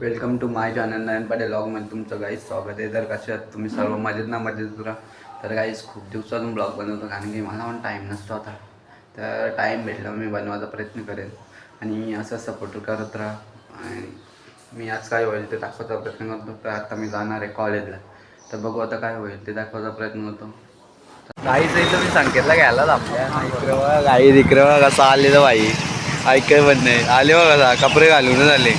Welcome to my channel Nayan Patil ब्लॉगमध्ये तुमचं guys स्वागत आहे. तर कसे तुम्ही सर्व मजेत ना मजेत राहा तर गाईज खूप दिवसातून ब्लॉग बनवतो कारण की मला पण टाईम नसतो आता. तर टाईम भेटला मी बनवायचा प्रयत्न करेन आणि असं सपोर्ट करत राहा. आणि मी आज काय होईल ते दाखवायचा प्रयत्न करतो. तर आता मी जाणार आहे कॉलेजला तर बघू आता काय होईल ते दाखवायचा प्रयत्न करतो. गाईचं इथं मी संकेतला घ्यायलाच आपल्या इकडे बघा कसं आले तर बाई ऐकाय पण नाही आले बघा कपडे घालून आले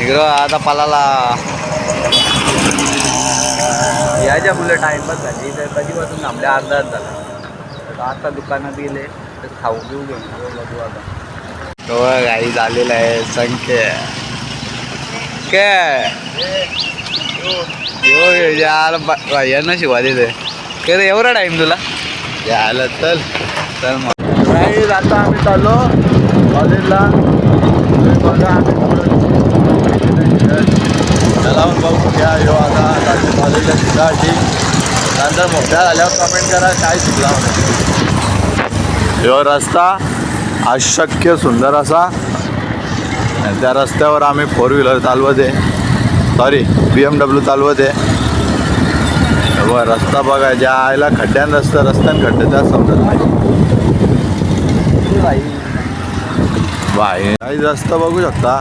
इकडं आता पलाला याच्या मुलं टाइमपास झाली तर कधीपासून आपल्या अर्धा झाला. तर आता दुकानात गेले तर खाऊ घेऊ घेऊन बघू आता. तो गाई झालेला आहे संख्या. काय यो यार यांना शिवा देते काय रे एवढा टाईम तुला? यायला चल. चल मग. नाही आता आम्ही चाललो कॉलेजला बघा आम्ही पण बघू. घ्या यो आता जातो कॉलेजला शिकायची. नंतर मोठ्या झाल्यावर कमेंट करा काय शिकला यो रस्ता अशक्य सुंदर असा. आणि त्या रस्त्यावर आम्ही फोर व्हीलर चालवत. आहे सॉरी बी एम डब्ल्यू चालवत. आहे व रस्ता बघा ज्या आयला खड्ड्यान रस्ता रस्त्यान खड्डे त्या समजत नाही. बाई. रस्ता बघू शकता.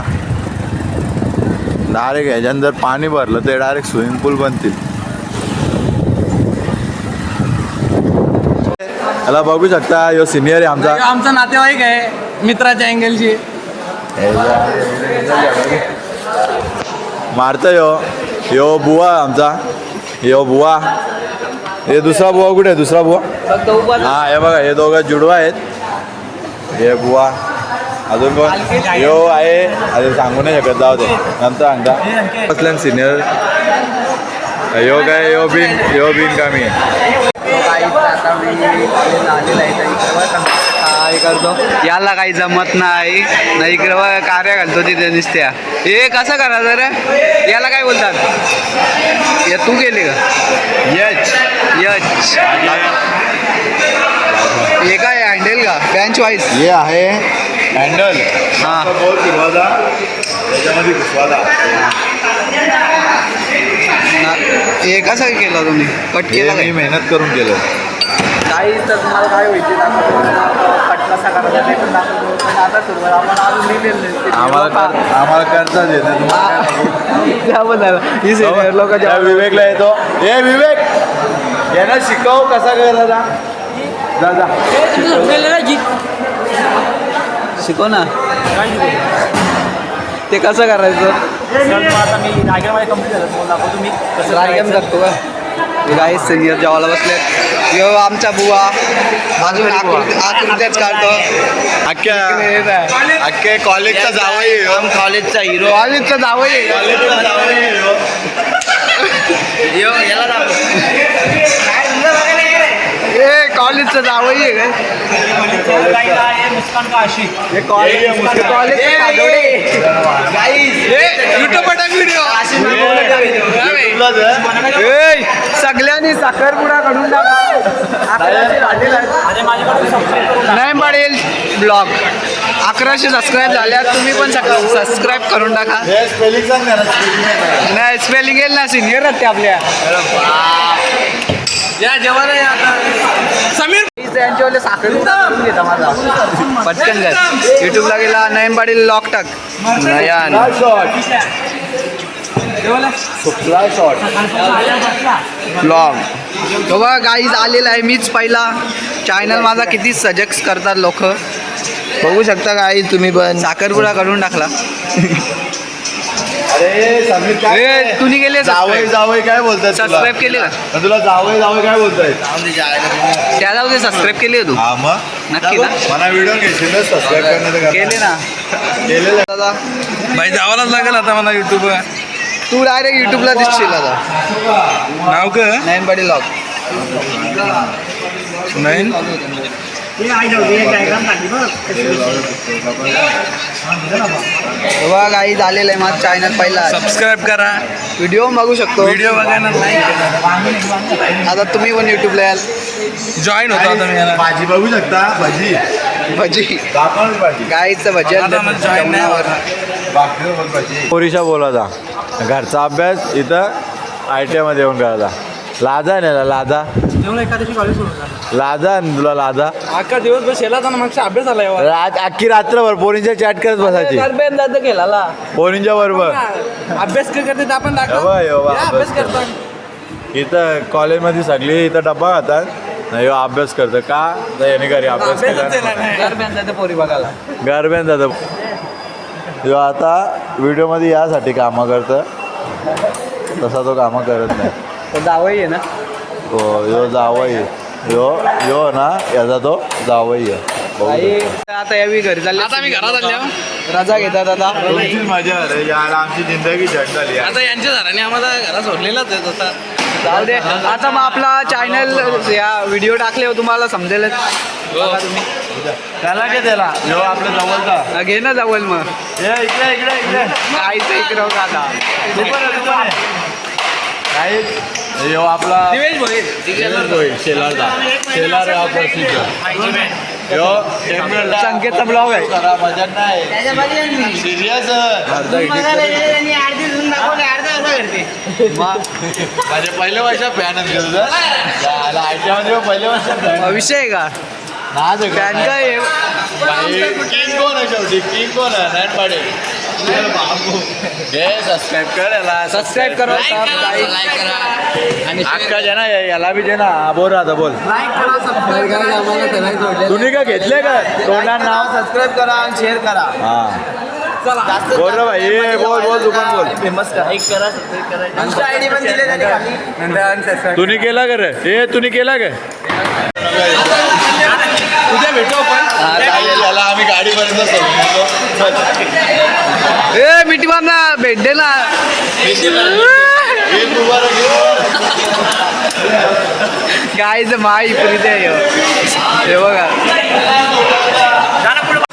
डायरेक्ट ह्याच्यानं जर पाणी भरलं ते डायरेक्ट स्विमिंग पूल बनतील. याला बघू शकता यो सिनियर आहे आमचा. आमचा नातेवाईक आहे मित्राच्या अँगलची. मारतं यो. यो बुवा आमचा. यो बुवा. हे दुसरा बुवा कुठे आहे? दुसरा बुवा? हा हे बघा हे दोघं जुडवा आहेत. हे बुवा. अजून कोण? यो आहे. अरे सांगू नाही शकत जाऊ दे. नंतर सांगता. असल्यान सिनियर यो काय यो बिन यो बिन कामी. आता मी काय करतो? याला काही जमत नाही. नाही इकडे कार्य घालतो तिथे नुसत्या. हे कसं करायचं रे? याला काय बोलतात? या तू गेले का? यच यच हे काय हँडेल का? बँच वाईज हे आहे. हँडल हा. बोल फिरवायचा त्याच्यामध्ये हे कसं केलं तुम्ही? कट हे केलं मी मेहनत करून केलं. काही तर तुम्हाला काय होईल दाखवतो कट कसा करायचा ते पण दाखवतो पण आता सुरुवात आपण अजून लिहिलेलं आम्हाला? त्याबद्दल ही लोक विवेकला येतो. ए विवेक! यांना शिकव कसा करायचा जा. जा शिकव ना. ते कसं करायचं? आता मी रायगडमध्ये कंप्लीट झालं तुम्हाला दाखवतो मी कसं रायगन करतो का? काही सिनियर जेवायला बसले यो आमचा बुवा. अजून आकृती- आकृत्याच काढतो. अख्ख्या अख्खे कॉलेजचा जावई कॉलेजचा हिरो कॉलेजचा जावई कॉलेजचा जावई ए कॉलेजचा जावई आहे काय मुस्कान का आशिक हे कॉलेज कॉलेज युट्यूब व्हिडिओ ए सगळ्यांनी साखरपुडा काढून टाका अकराशे झालेला आहे. अरे माझ्याकडे सबस्क्राईब करून नाही पडेल ब्लॉग. अकराशे सबस्क्राईब झाल्यात तुम्ही पण सबस्क्राईब करून टाका. हे नाही. स्पेलिंग येईल ना सिनियर आहेत ते आपल्या. या जेवण समीर यांच्यावाले साखर घेता माझा. पटकन कर. युट्यूबला गेला नयन पाटील लॉक टाक. नयन. Log shot. Fly तो बघा गाईज आलेला आहे मीच पहिला. चॅनल माझा किती सजेक्ट करतात लोक. बघू शकता गाईज तुम्ही पण. साखरपुडा काढून टाकला. अरे समीर काय ए, तुम्ही गेले जावई जावई काय बोलतात तुला? सबस्क्राईब केले का? तुला जावई जावई काय बोलताय? त्या जाऊ दे सबस्क्राईब केले तू हा मग? नक्की ना? मला व्हिडिओ घ्यायचे ना सबस्क्राईब करण्याचं केले ना. केलेलं दादा भाई जावंच लागेल आता मला युट्यूब तू डायरेक्ट युट्यूबला दिसशील आता. नाव का नयन पाटील लॉग नाही बघा गाईज आलेलं आहे माझं चॅनल पहिला सबस्क्राईब करा. व्हिडिओ बघू शकतो. व्हिडिओ बघायला आता तुम्ही पण युट्यूबला याल. जॉईन होतो याला भाजी बघू शकता भाजी. भजी. भाजी. गाईचं नाही जेवणावर. पोरीशा बोलायचा घरचा अभ्यास इथं आय टी आयमध्ये येऊन करायचा. लाजा आहे ना लाजा. जेवण एखाद्याशी कॉलेज सोडून लाजा ना तुला लाजा. अख्खा दिवसभर शेला जाणं मागचा अभ्यास आला रात अख्खी रात्रभर पोरींच्या चॅट करत बसायची. केला पोरींच्या बरोबर. अभ्यास काय करते ते आपण अभ्यास अभ्यास करतो इथं कॉलेजमध्ये सगळी इथं डब्बा खातात. नाही ह्यो अभ्यास करतं. का? तर याने घरी अभ्यास केला पोरी बघायला. गरब्यान जातं ह्यो आता व्हिडिओमध्ये यासाठी कामं करतं. तसा तो कामं करत नाही. तर जावई आहे ना? हो ह्यो जावई ह्यो ह्यो ना याचा तो जावई आहे. आता यावी घरी चालले. आता मी घरात आल्या रजा घेतात आता. तुमचीच मजा अरे याला आमची जिंदगी झट झाली आता यांच्या घराने आम्हाला घरात सोडलेलाच आहे तसा. जाऊ दे. आता मग आपला चॅनल या व्हिडिओ टाकले तुम्हाला समजेलच. तुम्ही. त्याला काय त्याला. जवळचा. हा, घे ना जावल मग. ये इकडे इकडे इकडे. काहीच इकडं हो आता. तू काय ह्यो आपला दिवेश भोईर शेलारचा शेलार हा प्रसिद्ध ह्यो टेम्पलला संकेतचा ब्लॉग आहे. करा मजा नाही सिरियस माझे पहिल्या वर्ष फॅन आहे तुझं. आय टी मध्ये पहिल्या वर्ष फॅन विषय आहे का? फॅन काय कोण आहे शेवटी? किंग कोण आहे? नॅन पाडे. बाबू घे सबस्क्राईब कर याला सबस्क्राईब करा लाईक करा. आणि अक्का जे ना याला बी जे ना हा, बोल आता बोल. तुम्ही का घेतले का? तोंडात नाव? सबस्क्राईब करा आणि शेअर करा. हा. बोल रे भाई ये बोल बोल दुकान बोल. फेमस करा. एक करा सबस्क्राईब करा. आमच्या आयडी पण दिले त्यांनी खाली. नंतर unsubscribe. तुम्ही केला का रे? हे तुम्ही केला का? भेटू आपण. याला आम्ही गाडीपर्यंत ए मिठी मार ना भेट दे ना. काहीच माई पुरीच आहे ह्यो. हे बघा.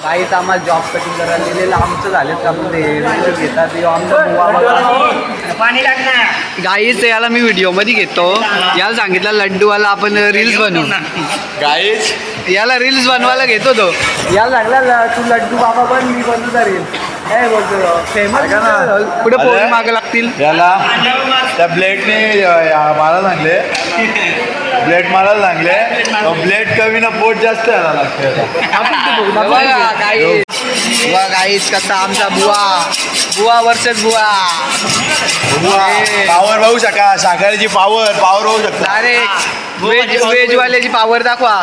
काहीच आम्हाला जॉब कटिंग करायला दिलेलं. आमचं झालेत का पण ते घेतात. गाईच याला मी व्हिडिओमध्ये घेतो. याला सांगितलं लड्डूवाला आपण रील्स बनवू. गाईच याला रील्स बनवायला घेतो तो. याला लागला तू लड्डू बाबा पण मी बनवता रील काय बोलतो फेमस पुढे पोरी. मागे लागतील? याला त्या ब्लेडने मला सांगले. ब्लेड मला सांगले. ब्लेड कमी ना पोट जास्त यायला लागते. बुवा गाईस कसा आमचा बुवा. बुवा वर्षच बुवा. पावर पाहू शका. साखरेची पावर पावर होऊ शकता. अरे वेज वेज वाल्याची पावर दाखवा.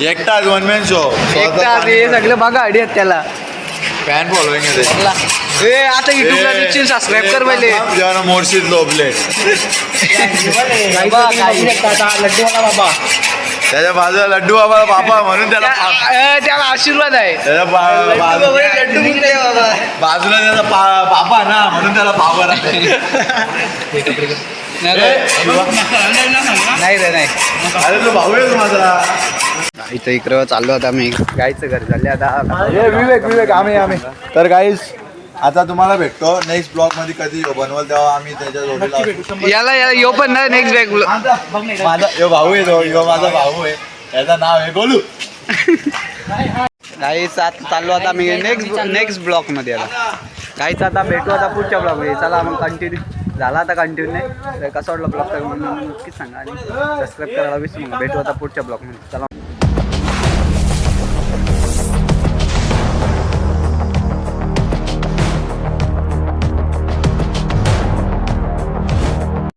एकटाच वन मॅन शो एकटा हे सगळं बघा आयडिया त्याला. फॅन फॉलोईंग आहे ए आता युट्यूबला दिसशील सबस्क्राईब कर पहिले. जेव्हा मोर्शीत बाबा त्याच्या बाजूला लड्डू बाबा बाबा म्हणून त्याला पा- त्याला आशीर्वाद आहे. त्याच्या बा- बाजू- बाबा बाजूला त्याचा पा- बाबा ना म्हणून त्याला नाही ए, नाही रे नाही. अरे तो भाऊ आहे माझा? इथं इकडं चाललो आता मी. गायचं घर चालले आता. ये विवेक विवेक आम्ही आम्ही. तर गाईस आता तुम्हाला भेटतो. नेक्स्ट ब्लॉगमध्ये कधी बनवल तेव्हा आम्ही त्याच्या जोडीला असू. याला याला यो पण ना नेक्स्ट बॅग माझा यो भाऊ आहे तो. यो माझा भाऊ आहे. त्याचं नाव आहे गोलू. गाईच आता चाललो आता मी नेक्स्ट नेक्स्ट ब्लॉकमध्ये आता. गाईच आता भेटू आता पुढच्या ब्लॉकमध्ये. चला मग कंटिन्यू झाला आता कंटिन्यू नाही तर कसा वाटला ब्लॉग तर? नक्कीच सांगा आणि सबस्क्राईब करायला विसरू नका. भेटू आता पुढच्या ब्लॉगमध्ये. चला.